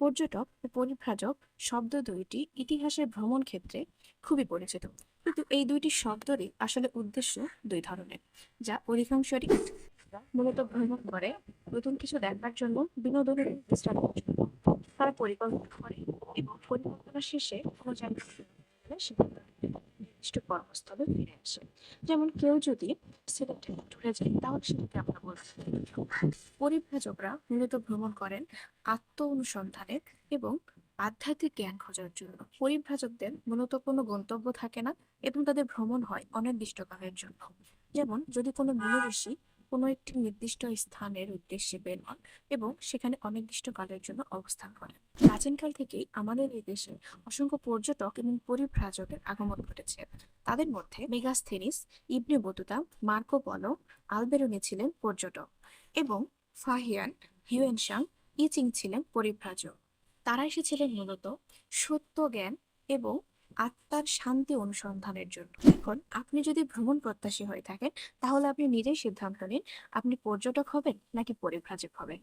পর্যটক ও পরিভ্রাজক শব্দ দুইটি ইতিহাসের ভ্রমণ ক্ষেত্রে খুবই পরিচিত। কিন্তু এই দুইটি শব্দেরই আসলে উদ্দেশ্য দুই ধরনের, যা অধিকাংশরই মূলত ভ্রমণ করে, নতুন কিছু দেখবার জন্য, বিনোদনের জন্য তারা পরিকল্পনা করে এবং পরিকল্পনা শেষে কোনো জায়গা গেলে নির্দিষ্ট কর্মস্থলে ফিরে আসে। যেমন কেউ যদি সিলেটে ট্যুরে যায়, তাহলে সেটাকে আমরা বলব পরিভ্রাজকরা মূলত ভ্রমণ করেন আত্ম অনুসন্ধানে এবং আধ্যাত্মিক জ্ঞান খোঁজার জন্য। পরিভ্রাজকদের মূলত কোনো গন্তব্য থাকে না এবং তাদের ভ্রমণ হয় অনির্দিষ্টকালের জন্য। যেমন যদি কোনো মূলঋষি কোনো একটি নির্দিষ্ট স্থানের উদ্দেশ্যে বের হন এবং সেখানে অনির্দিষ্ট কালের জন্য অবস্থান করেন। প্রাচীনকাল থেকেই আমাদের এই দেশে অসংখ্য পর্যটক এবং পরিভ্রাজকের আগমন ঘটেছে। তাদের মধ্যে মেগাস্থেনিস, ইবনে বতুতা, মার্কো পলো, আলবেরুনি ছিলেন পর্যটক এবং ফাহিয়ান হিউয়েনসাং ইচিং ছিলেন পরিভ্রাজক তারা এসেছিলেন মূলত সত্য জ্ঞান এবং আত্মার শান্তি অনুসন্ধানের জন্য। এখন আপনি যদি ভ্রমণ প্রত্যাশী হয়ে থাকেন, তাহলে আপনি নিজেই সিদ্ধান্ত নিন, আপনি পর্যটক হবেন নাকি পরিভ্রাজক হবেন।